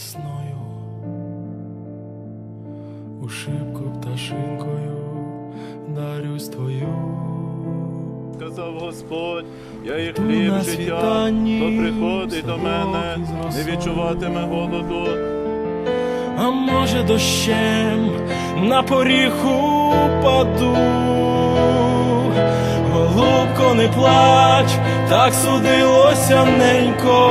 весною, у шибку пташинкою дарюсь твою. Сказав Господь, я і хліб на життя, хто приходить до мене, не відчуватиме голоду. а може дощем на поріг упаду. Голубко, не плач, так судилося ненько,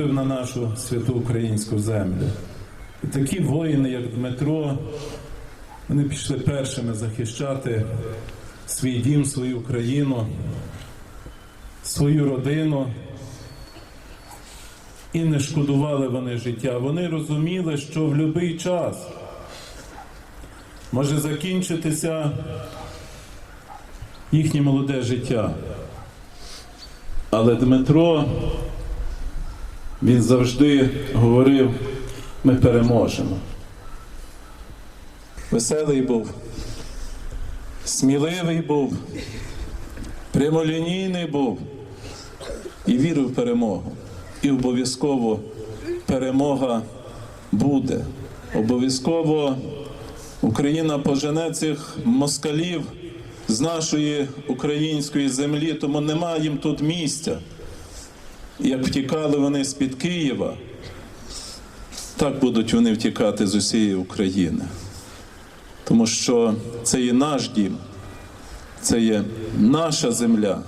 Вступив на нашу святу українську землю. І такі воїни, як Дмитро, вони пішли першими захищати свій дім, свою країну, свою родину. І не шкодували вони життя. Вони розуміли, що в будь-який час може закінчитися їхнє молоде життя. Але Дмитро, він завжди говорив, ми переможемо. Веселий був, сміливий був, прямолінійний був і вірив в перемогу. І обов'язково перемога буде. Обов'язково Україна пожене цих москалів з нашої української землі, тому немає їм тут місця. Як втікали вони з-під Києва, так будуть вони втікати з усієї України. Тому що це є наш дім, це є наша земля.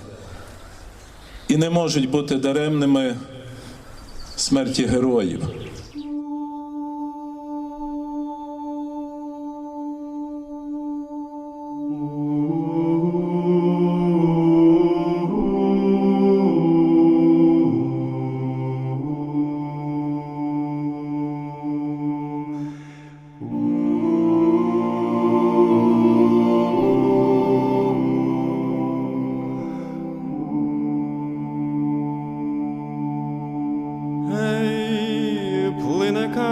І не можуть бути даремними смерті героїв.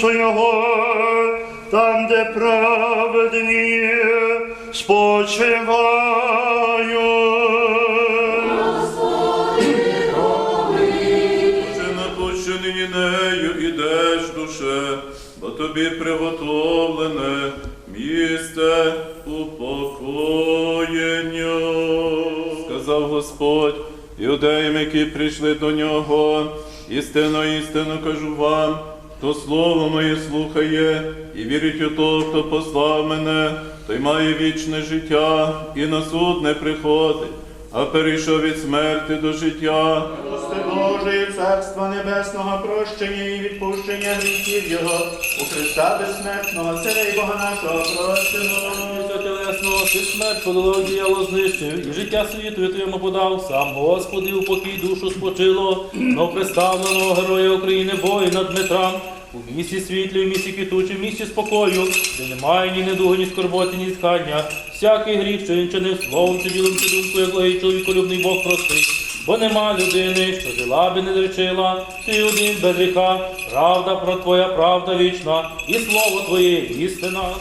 душу його, там, де праведні спочивають. Чи напущений нею ідеш, душе, бо тобі приготовлене місце упокоєння. Сказав Господь іудеям, які прийшли до нього, істинно, істинно кажу вам, хто слово моє слухає і вірить у того, хто послав мене, той має вічне життя і на суд не приходить, а перейшов від смерти до життя. Прости Божої Царства Небесного, прощення і відпущення гріхів Його, у Христа безсмертного, Царя і Бога нашого прощеного. Все телесного, ти смерть подолав діяло знищив, і життя світу твоєму подав. Сам Господи, у покій душу спочило, но представленого героя України воїна Дмитра. У місті світлі, в місті квітучі, в місті спокою, де немає ні недуги, ні скорботи, ні ткання. Всякий гріх, що він чинив словом чи ділом чи думкою, як логій чоловіколюбний Бог простить. Бо нема людини, що жила би не зречила, ти один без гріха, правда про твоя правда вічна, і слово твоє істина.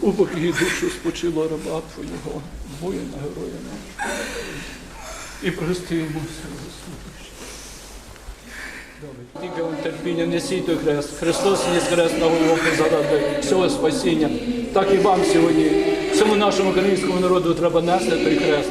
У покій душу спочило раба Твого, воїна героя нашого. І прости йому все Господи. Тільки вам терпіння несіть той хрест. Христос ніс хрест на голову заради всього спасіння. Так і вам сьогодні, всьому нашому українському народу треба нести той хрест.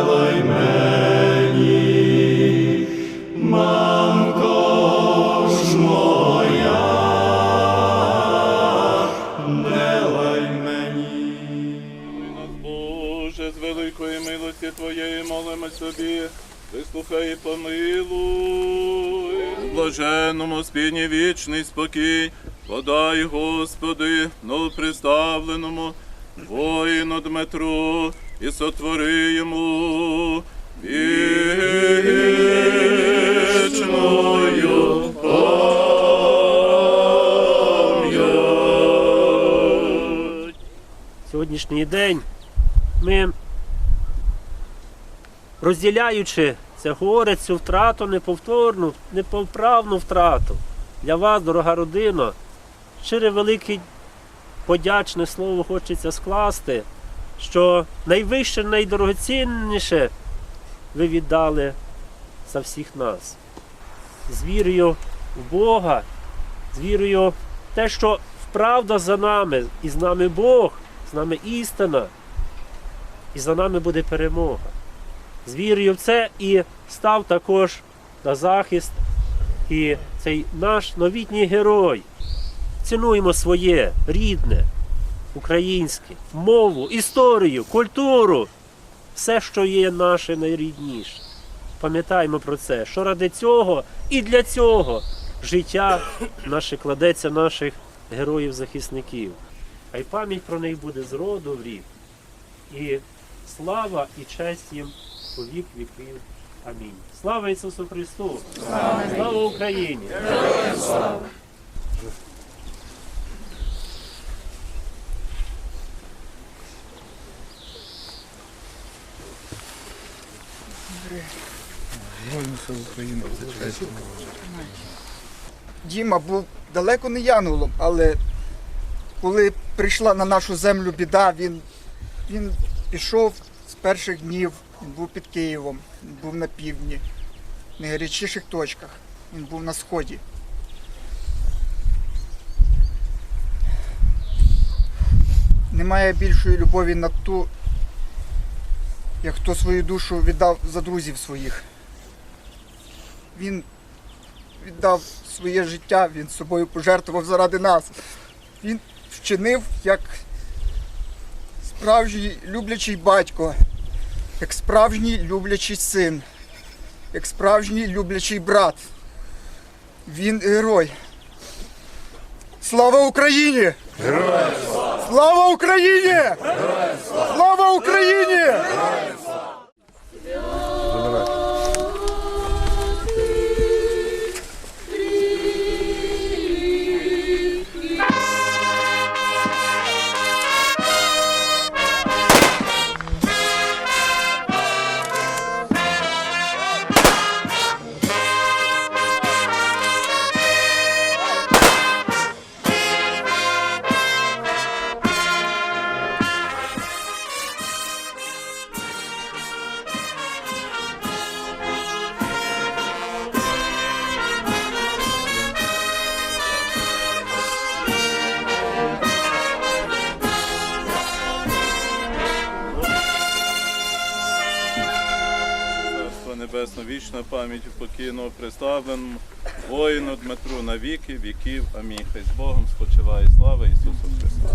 Твоєї молимо собі, вислухай і помилуй. Блаженному спільні вічний спокій, подай, Господи, новоприставленому воїну Дмитру і сотвори йому вічною пам'ять. сьогоднішній день ми, розділяючи це горе, цю втрату, неповторну, неповправну втрату для вас, дорога родина, щире велике подячне слово хочеться скласти, що найвище, найдорогоцінніше ви віддали за всіх нас. З вірою в Бога, з вірою в те, що правда за нами, і з нами Бог, з нами істина, і за нами буде перемога. З вірою в це і став також на захист. І цей наш новітній герой. Цінуємо своє рідне, українське, мову, історію, культуру, все, що є наше найрідніше. Пам'ятаємо про це, що ради цього і для цього життя наше кладеться наших героїв-захисників. А й пам'ять про них буде з роду в рік. І слава і честь їм у вік віків. Амінь. Слава Ісусу Христу! Слава, Україні! Діма був далеко не янголом, але коли прийшла на нашу землю біда, він, він пішов з перших днів, він був під Києвом, він був на півдні, в найгарячіших точках, він був на сході. Немає більшої любові на ту, як хто свою душу віддав за друзів своїх. Він віддав своє життя, він собою пожертвував заради нас. Він вчинив як справжній люблячий батько, як справжній люблячий син, як справжній люблячий брат. Він герой. Слава Україні! Героям слава! Слава Україні! Героям слава! Слава Україні! Царство Небесно, вічна пам'ять покійного представленому воїну Дмитру на віки віків. Амінь. Хай з Богом спочиває слава Ісусу Христу.